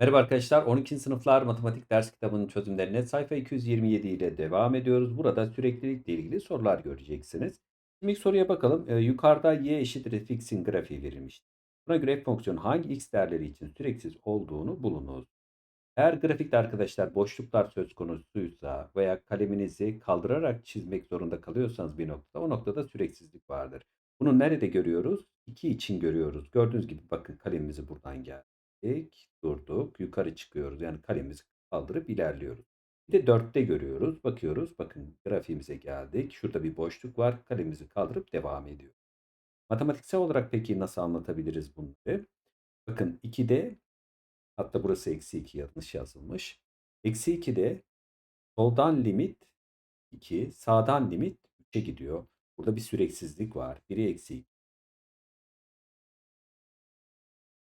Merhaba arkadaşlar, 12. sınıflar matematik ders kitabının çözümlerine sayfa 227 ile devam ediyoruz. Burada süreklilikle ilgili sorular göreceksiniz. Şimdi ilk soruya bakalım. Ee, yukarıda y eşittir fx'in grafiği verilmiş. Buna göre f fonksiyonu hangi x değerleri için süreksiz olduğunu bulunuz. Eğer grafikte arkadaşlar boşluklar söz konusuysa veya kaleminizi kaldırarak çizmek zorunda kalıyorsanız bir noktada o noktada süreksizlik vardır. Bunu nerede görüyoruz? 2 için görüyoruz. Gördüğünüz gibi bakın kalemimizi buradan geldik, durduk, yukarı çıkıyoruz. Yani kalemimizi kaldırıp ilerliyoruz. Bir de 4'te görüyoruz. Bakıyoruz. Bakın grafiğimize geldik. Şurada bir boşluk var. Kalemimizi kaldırıp devam ediyor. Matematiksel olarak peki nasıl anlatabiliriz bunları? Bakın 2'de Hatta burası eksi 2 yanlış yazılmış. Eksi 2'de soldan limit 2, sağdan limit 3'e gidiyor. Burada bir süreksizlik var. Biri eksi 2.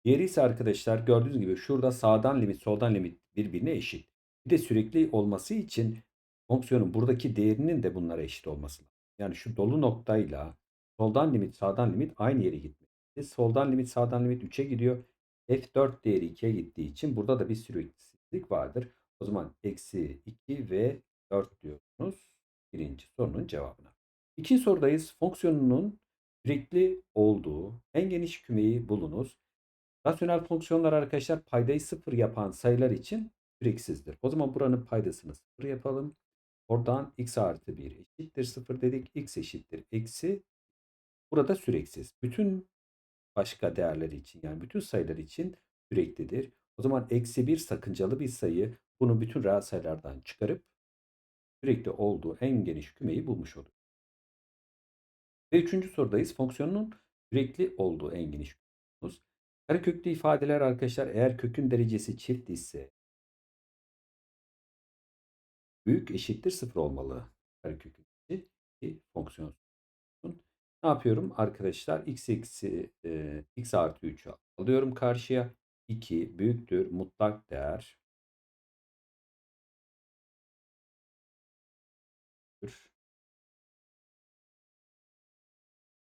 Diğeri ise arkadaşlar gördüğünüz gibi şurada sağdan limit soldan limit birbirine eşit. Bir de sürekli olması için fonksiyonun buradaki değerinin de bunlara eşit olması lazım. Yani şu dolu noktayla soldan limit sağdan limit aynı yere gitmeli. Soldan limit sağdan limit 3'e gidiyor. F4 değeri 2'ye gittiği için burada da bir süreksizlik vardır. O zaman eksi 2 ve 4 diyorsunuz. Birinci sorunun cevabına. İkinci sorudayız. Fonksiyonunun sürekli olduğu en geniş kümeyi bulunuz. Rasyonel fonksiyonlar arkadaşlar paydayı sıfır yapan sayılar için süreksizdir. O zaman buranın paydasını sıfır yapalım. Oradan x artı 1 eşittir sıfır dedik. x eşittir eksi. Burada süreksiz. Bütün başka değerler için yani bütün sayılar için süreklidir. O zaman eksi 1 sakıncalı bir sayı. Bunu bütün reel sayılardan çıkarıp sürekli olduğu en geniş kümeyi bulmuş olur. Ve üçüncü sorudayız. Fonksiyonun sürekli olduğu en geniş kümemiz. Kareköklü ifadeler arkadaşlar eğer kökün derecesi çift ise büyük eşittir sıfır olmalı. Karekökün ki fonksiyon ne yapıyorum arkadaşlar? x eksi e, x artı 3'ü alıyorum karşıya. 2 büyüktür mutlak değer.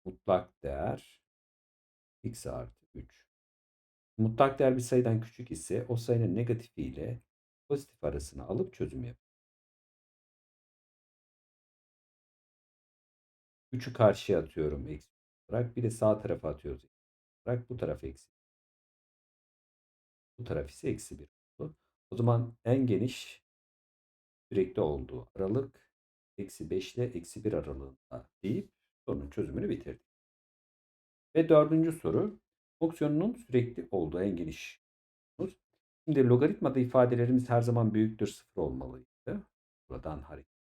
Mutlak değer x artı 3. Mutlak değer bir sayıdan küçük ise o sayının negatifi ile pozitif arasını alıp çözüm yap. 3'ü karşıya atıyorum eksi olarak. Bir de sağ tarafa atıyoruz. Olarak bu taraf eksi. Bu taraf ise eksi 1 oldu. O zaman en geniş sürekli olduğu aralık eksi 5 ile eksi 1 aralığında deyip sorunun çözümünü bitirdik. Ve dördüncü soru fonksiyonunun sürekli olduğu en geniş. Şimdi logaritmada ifadelerimiz her zaman büyüktür sıfır olmalıydı. Buradan hareket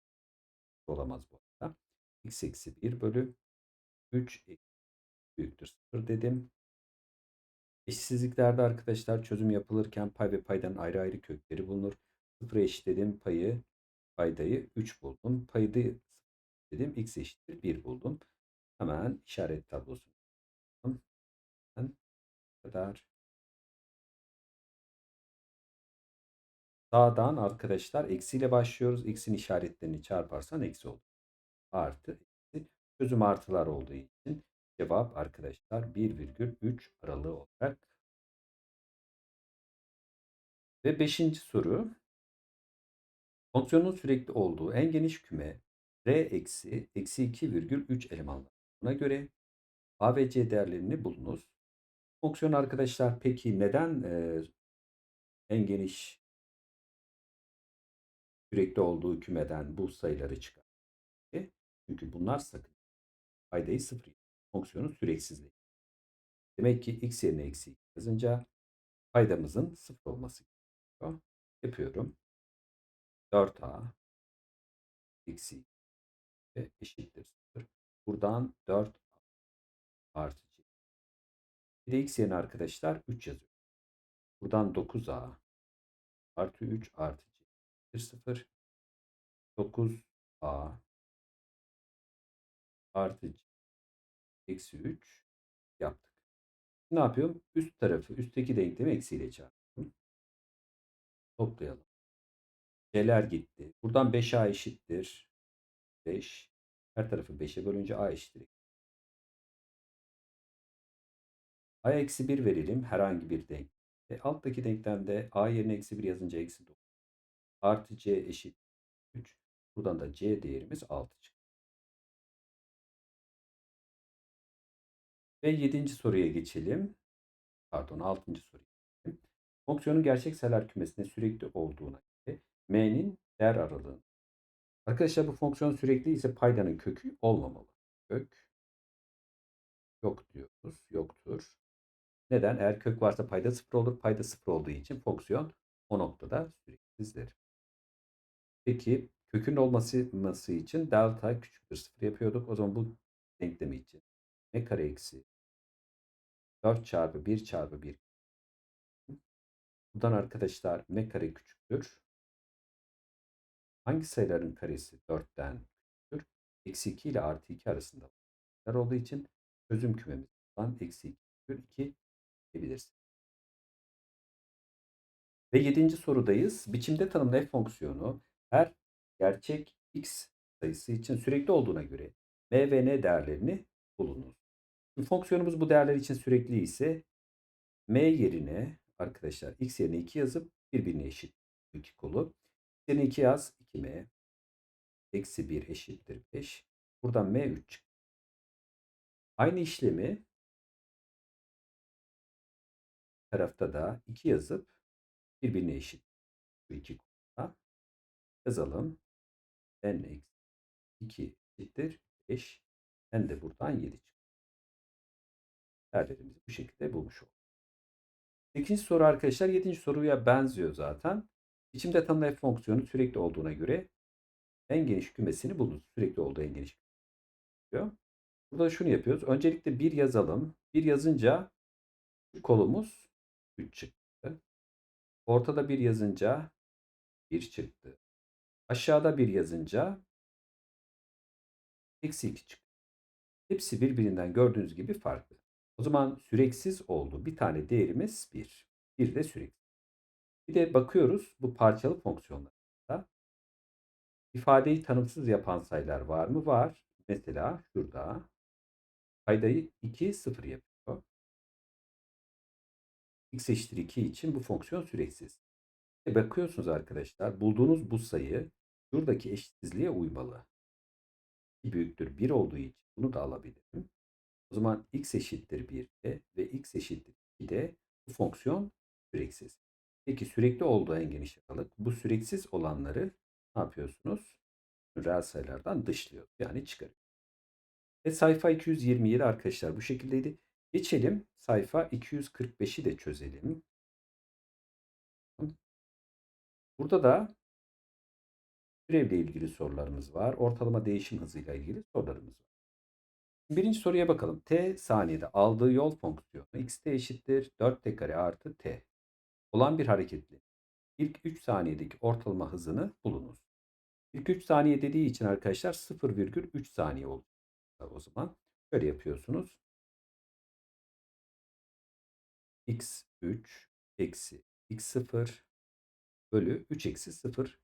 olamaz bu arada. x eksi 1 bölü 3 büyüktür 0 dedim. Eşitsizliklerde arkadaşlar çözüm yapılırken pay ve paydan ayrı ayrı kökleri bulunur. 0 eşitledim payı paydayı 3 buldum. Payda dedim x eşittir 1 buldum. Hemen işaret tablosunu kadar Sağdan arkadaşlar eksiyle başlıyoruz. X'in işaretlerini çarparsan eksi olur. Artı eksi. Çözüm artılar olduğu için cevap arkadaşlar 1,3 aralığı olarak. Ve beşinci soru. Fonksiyonun sürekli olduğu en geniş küme R eksi eksi 2,3 elemanlar. Buna göre A ve C değerlerini bulunuz. Fonksiyon arkadaşlar peki neden e, en geniş sürekli olduğu kümeden bu sayıları çıkar? Çünkü bunlar sakın. Paydayı sıfır. Fonksiyonun süreksizliği. Demek ki x yerine eksi yazınca paydamızın sıfır olması gerekiyor. Yapıyorum. 4a eksi eşittir 0. Buradan 4 artı. Bir yerine arkadaşlar 3 yazıyorum. Buradan 9a artı 3 artı c 0. 9a artı c eksi 3 yaptık. Ne yapıyorum? Üst tarafı, üstteki denklemi eksiyle çarptım. Toplayalım. C'ler gitti. Buradan 5a eşittir. 5. Her tarafı 5'e bölünce a eşittir. A eksi 1 verelim herhangi bir denklem. E, alttaki denklemde a yerine eksi 1 yazınca eksi 9 artı c eşit 3. Buradan da c değerimiz 6 çıktı. Ve 7. soruya geçelim. Pardon 6. soruya geçelim. Fonksiyonun gerçek sayılar kümesinde sürekli olduğuna göre m'nin değer aralığı. Arkadaşlar bu fonksiyon sürekli ise paydanın kökü olmamalı. Kök yok diyoruz. Yoktur. Neden? Eğer kök varsa payda sıfır olur. Payda sıfır olduğu için fonksiyon o noktada süreksizdir. Peki kökün olması için delta küçüktür sıfır yapıyorduk. O zaman bu denklemi için ne kare eksi 4 çarpı 1 çarpı 1. Buradan arkadaşlar ne kare küçüktür? Hangi sayıların karesi 4'ten küçüktür? Eksi 2 ile artı 2 arasında olduğu için çözüm kümemizden eksi 2 2 diyebiliriz. Ve yedinci sorudayız. Biçimde tanımlı f fonksiyonu her gerçek x sayısı için sürekli olduğuna göre m ve n değerlerini bulunuz. Şimdi fonksiyonumuz bu değerler için sürekli ise m yerine arkadaşlar x yerine 2 yazıp birbirine eşit iki kolu. X yerine 2 yaz 2m eksi 1 eşittir 5. Buradan m 3 çıktı. Aynı işlemi tarafta da 2 yazıp birbirine eşit bu iki konuda yazalım. n eksi 2 eşittir 5. n de buradan 7 çıktı. Değerlerimizi bu şekilde bulmuş olduk. 8. soru arkadaşlar 7. soruya benziyor zaten. İçimde tanımlı f fonksiyonu sürekli olduğuna göre en geniş kümesini bulunuz. Sürekli olduğu en geniş diyor. Burada şunu yapıyoruz. Öncelikle bir yazalım. Bir yazınca kolumuz 3 çıktı. Ortada bir yazınca 1 çıktı. Aşağıda bir yazınca eksi 2 çıktı. Hepsi birbirinden gördüğünüz gibi farklı. O zaman süreksiz oldu. Bir tane değerimiz 1. Bir de süreksiz. Bir de bakıyoruz bu parçalı fonksiyonlarda. ifadeyi tanımsız yapan sayılar var mı? Var. Mesela şurada paydayı 2 0 yapıyor. X eşittir 2 için bu fonksiyon süreksiz. E bakıyorsunuz arkadaşlar bulduğunuz bu sayı şuradaki eşitsizliğe uymalı. büyüktür 1 olduğu için bunu da alabilirim. O zaman x eşittir 1'de ve x eşittir 2'de bu fonksiyon süreksiz. Peki sürekli olduğu en geniş aralık. Bu süreksiz olanları ne yapıyorsunuz? Reel sayılardan dışlıyor. Yani çıkarıyor. Ve sayfa 227 arkadaşlar bu şekildeydi. Geçelim sayfa 245'i de çözelim. Burada da türevle ilgili sorularımız var. Ortalama değişim hızıyla ilgili sorularımız var. Birinci soruya bakalım. T saniyede aldığı yol fonksiyonu xt eşittir 4t kare artı t olan bir hareketli. İlk 3 saniyedeki ortalama hızını bulunuz. İlk 3 saniye dediği için arkadaşlar 0,3 saniye oldu. O zaman şöyle yapıyorsunuz. X3 eksi x0 bölü 3 eksi 0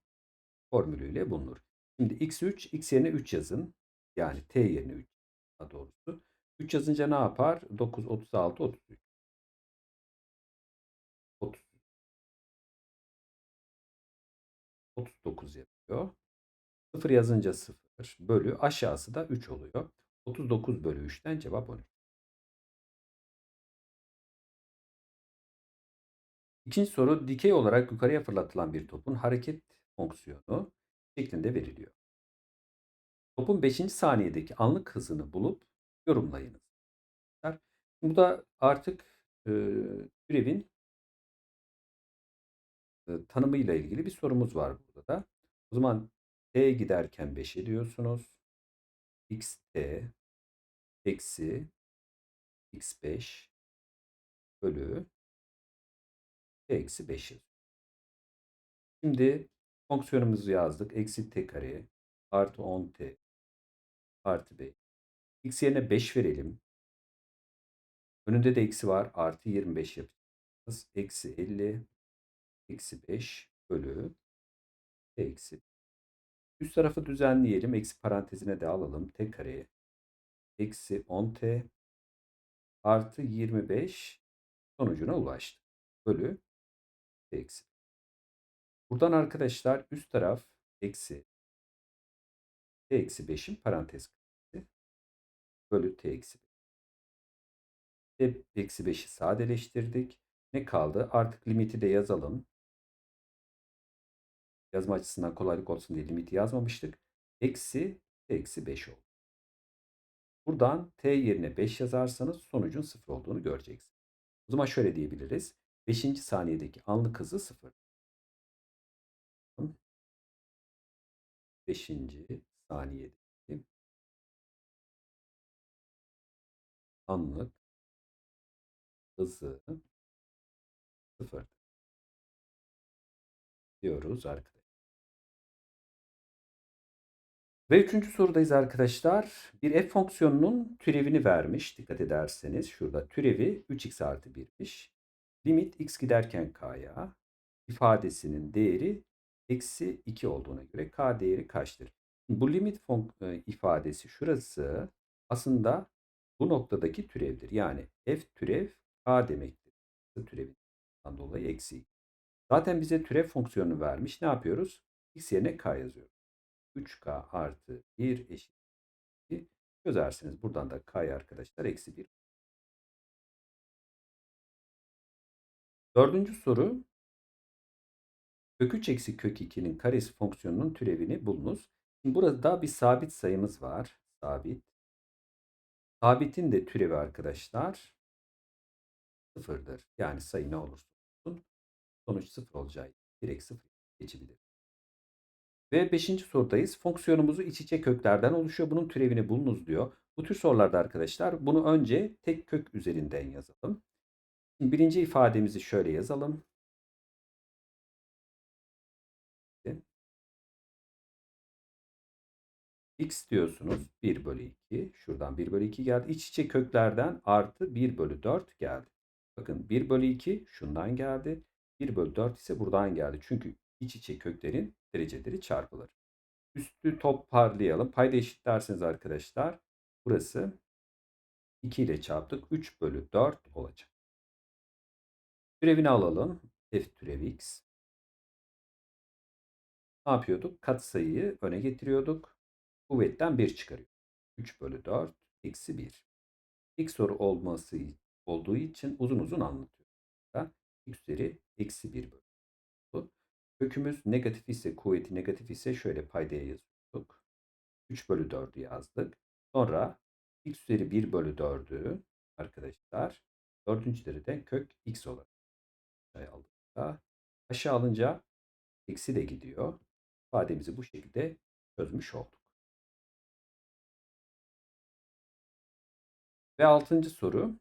formülüyle bulunur. Şimdi x3 x yerine 3 yazın. Yani t yerine 3 daha doğrusu. 3 yazınca ne yapar? 9, 36, 33. 30. 39 yapıyor. 0 yazınca 0 bölü aşağısı da 3 oluyor. 39 bölü 3'ten cevap 13. İkinci soru dikey olarak yukarıya fırlatılan bir topun hareket fonksiyonu şeklinde veriliyor. Topun 5. saniyedeki anlık hızını bulup yorumlayınız. Bu da artık e, türevin e, tanımıyla ilgili bir sorumuz var burada da. O zaman t giderken 5'e diyorsunuz. xt eksi x5 bölü t eksi 5 Şimdi fonksiyonumuzu yazdık. Eksi t kare artı 10t artı 5. X yerine 5 verelim. Önünde de eksi var. Artı 25 yapacağız. Eksi 50 eksi 5 bölü eksi. Üst tarafı düzenleyelim. Eksi parantezine de alalım. T kare eksi 10t artı 25 sonucuna ulaştık. Bölü t eksi. Buradan arkadaşlar üst taraf eksi t eksi 5'in parantez karesi bölü t eksi 5. t eksi 5'i sadeleştirdik. Ne kaldı? Artık limiti de yazalım. Yazma açısından kolaylık olsun diye limiti yazmamıştık. Eksi t eksi 5 oldu. Buradan t yerine 5 yazarsanız sonucun 0 olduğunu göreceksiniz. O zaman şöyle diyebiliriz. 5. saniyedeki anlık hızı 0. 5. saniyedeki anlık hızı 0 diyoruz arkadaşlar. Ve üçüncü sorudayız arkadaşlar. Bir f fonksiyonunun türevini vermiş. Dikkat ederseniz şurada türevi 3x artı 1'miş. Limit x giderken k'ya ifadesinin değeri eksi 2 olduğuna göre k değeri kaçtır? Bu limit e, ifadesi şurası aslında bu noktadaki türevdir. Yani f türev k demektir. Türevinden dolayı eksi 2. Zaten bize türev fonksiyonunu vermiş. Ne yapıyoruz? x yerine k yazıyoruz. 3k artı 1 eşit çözersiniz. Buradan da k'yı arkadaşlar eksi 1. Dördüncü soru. Kök 3 eksi kök 2'nin karesi fonksiyonunun türevini bulunuz. Şimdi burada bir sabit sayımız var. Sabit. Sabitin de türevi arkadaşlar sıfırdır. Yani sayı ne olursa olsun sonuç sıfır olacağı direkt sıfır geçebilir. Ve beşinci sorudayız. Fonksiyonumuzu iç içe köklerden oluşuyor. Bunun türevini bulunuz diyor. Bu tür sorularda arkadaşlar bunu önce tek kök üzerinden yazalım. Şimdi birinci ifademizi şöyle yazalım. x diyorsunuz 1 bölü 2. Şuradan 1 bölü 2 geldi. İç içe köklerden artı 1 bölü 4 geldi. Bakın 1 bölü 2 şundan geldi. 1 bölü 4 ise buradan geldi. Çünkü iç içe köklerin dereceleri çarpılır. Üstü toparlayalım. Payda eşitlerseniz arkadaşlar burası 2 ile çarptık. 3 bölü 4 olacak. Türevini alalım. F türev x. Ne yapıyorduk? Katsayıyı öne getiriyorduk. Kuvvetten 1 çıkarıyor. 3 bölü 4 eksi 1. İlk soru olması olduğu için uzun uzun anlatıyorum. x üzeri eksi 1 bölü. Kökümüz negatif ise, kuvveti negatif ise şöyle paydaya yazıyorduk. 3 bölü 4'ü yazdık. Sonra x üzeri 1 bölü 4'ü arkadaşlar dördüncü derecede kök x olarak aldık. Aşağı alınca eksi de gidiyor. İfademizi bu şekilde çözmüş olduk. Ve altıncı soru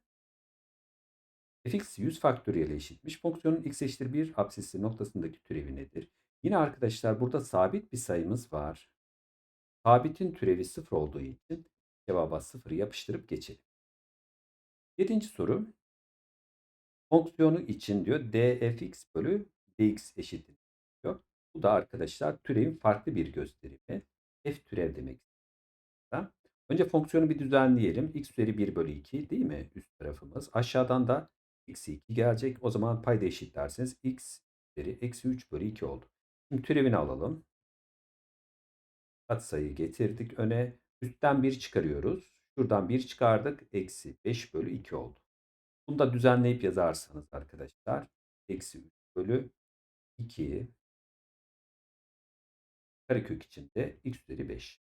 fx 100 faktöriyel eşitmiş. Fonksiyonun x eşittir 1 apsisi noktasındaki türevi nedir? Yine arkadaşlar burada sabit bir sayımız var. Sabitin türevi 0 olduğu için cevaba 0'ı yapıştırıp geçelim. Yedinci soru. Fonksiyonu için diyor dfx bölü dx eşittir diyor. Bu da arkadaşlar türevin farklı bir gösterimi. F türev demek. Önce fonksiyonu bir düzenleyelim. x üzeri 1 bölü 2 değil mi üst tarafımız? Aşağıdan da eksi 2 gelecek. O zaman payda eşitlerseniz x üzeri eksi 3 bölü 2 oldu. Şimdi türevini alalım. Katsayı getirdik öne. Üstten 1 çıkarıyoruz. Şuradan 1 çıkardık. Eksi 5 bölü 2 oldu. Bunu da düzenleyip yazarsanız arkadaşlar. Eksi 3 bölü 2 karekök içinde x üzeri 5.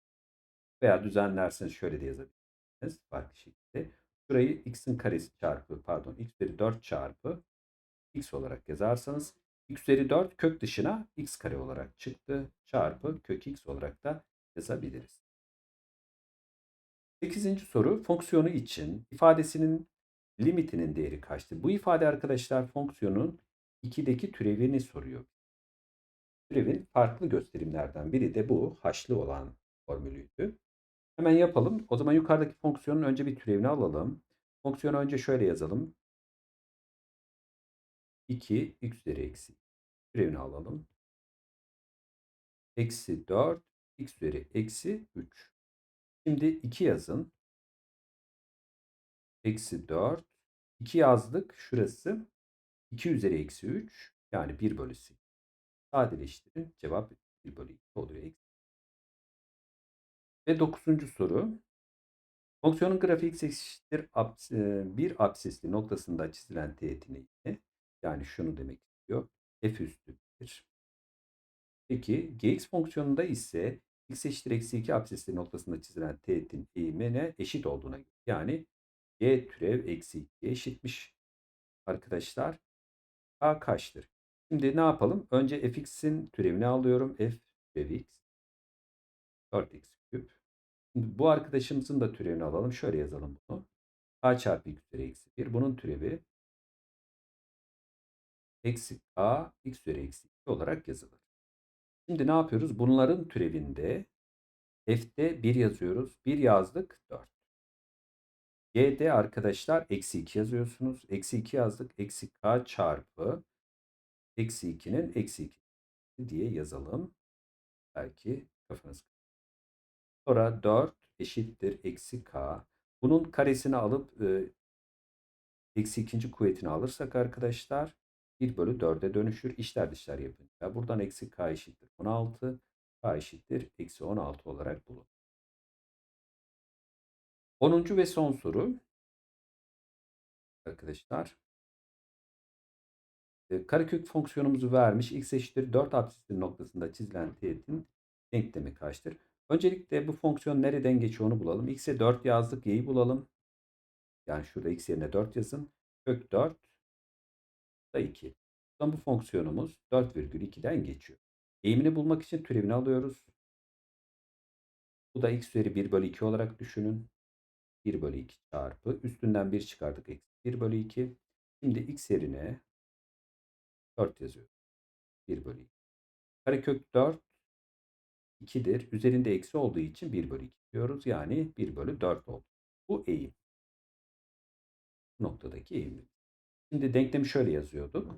Veya düzenlerseniz şöyle de yazabilirsiniz. Farklı şekilde. Şurayı x'in karesi çarpı pardon x üzeri 4 çarpı x olarak yazarsanız x üzeri 4 kök dışına x kare olarak çıktı. Çarpı kök x olarak da yazabiliriz. 8. soru fonksiyonu için ifadesinin limitinin değeri kaçtır? Bu ifade arkadaşlar fonksiyonun 2'deki türevini soruyor. Türevin farklı gösterimlerden biri de bu haşlı olan formülüydü. Hemen yapalım. O zaman yukarıdaki fonksiyonun önce bir türevini alalım. Fonksiyonu önce şöyle yazalım. 2 x üzeri eksi. Türevini alalım. Eksi 4 x üzeri eksi 3. Şimdi 2 yazın. Eksi 4. 2 yazdık. Şurası 2 üzeri eksi 3. Yani 1 bölü 8. Sadeleştirin. Cevap 1 bölü 2 oluyor. Ve dokuzuncu soru. Fonksiyonun grafiği x eşittir e, bir absisli noktasında çizilen teğetini yani şunu demek istiyor. f üstü 1. Peki gx fonksiyonunda ise x eşittir eksi 2 absisli noktasında çizilen teğetin eğimine eşit olduğuna göre. Yani g türev eksi 2 eşitmiş arkadaşlar. a kaçtır? Şimdi ne yapalım? Önce fx'in türevini alıyorum. f türev x 4x küp. Şimdi bu arkadaşımızın da türevini alalım. Şöyle yazalım bunu. a çarpı x üzeri eksi 1. Bunun türevi eksi a x üzeri eksi 2 olarak yazılır. Şimdi ne yapıyoruz? Bunların türevinde f'de 1 yazıyoruz. 1 yazdık 4. G'de arkadaşlar eksi 2 yazıyorsunuz. Eksi 2 yazdık. Eksi k çarpı eksi 2'nin eksi 2 diye yazalım. Belki kafanız. Sonra 4 eşittir eksi k. Bunun karesini alıp e, eksi ikinci kuvvetini alırsak arkadaşlar 1 bölü 4'e dönüşür. İşler dışlar yapınca. Buradan eksi k eşittir 16. K eşittir eksi 16 olarak bulun. 10. ve son soru. Arkadaşlar. Karekök fonksiyonumuzu vermiş. x eşittir 4 absisinin noktasında çizilen teğetin denklemi kaçtır? Öncelikle bu fonksiyon nereden geçiyor onu bulalım. x'e 4 yazdık. y'yi bulalım. Yani şurada x yerine 4 yazın. Kök 4 da 2. Bu fonksiyonumuz 4,2'den geçiyor. Eğimini bulmak için türevini alıyoruz. Bu da x üzeri 1 bölü 2 olarak düşünün. 1 bölü 2 çarpı. Üstünden 1 çıkardık. Eksi 1 bölü 2. Şimdi x yerine 4 yazıyoruz. 1 bölü 2. Karekök 4 2'dir. Üzerinde eksi olduğu için 1 bölü 2 diyoruz. Yani 1 bölü 4 oldu. Bu eğim. Bu noktadaki eğim. Şimdi denklemi şöyle yazıyorduk.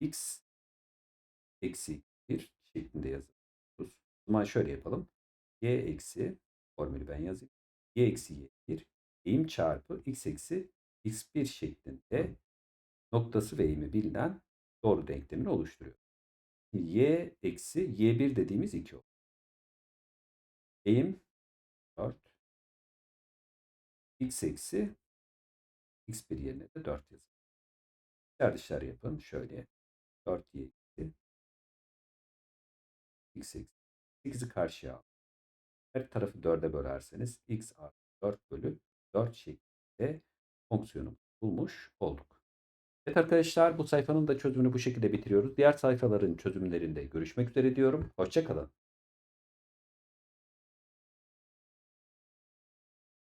x eksi 1 şeklinde yazıyoruz. O zaman şöyle yapalım. y eksi formülü ben yazayım. y eksi y1 eğim çarpı x eksi x1 şeklinde noktası ve eğimi bilinen doğru denklemini oluşturuyor. y eksi y1 dediğimiz 2 olur. Eğim 4 x eksi x1 yerine de 4 yazın. Dışarı dışarı yapın. Şöyle 4y eksi x eksi 8'i karşıya al. Her tarafı 4'e bölerseniz x artı 4 bölü 4 şeklinde fonksiyonu bulmuş olduk. Evet arkadaşlar bu sayfanın da çözümünü bu şekilde bitiriyoruz. Diğer sayfaların çözümlerinde görüşmek üzere diyorum. Hoşçakalın.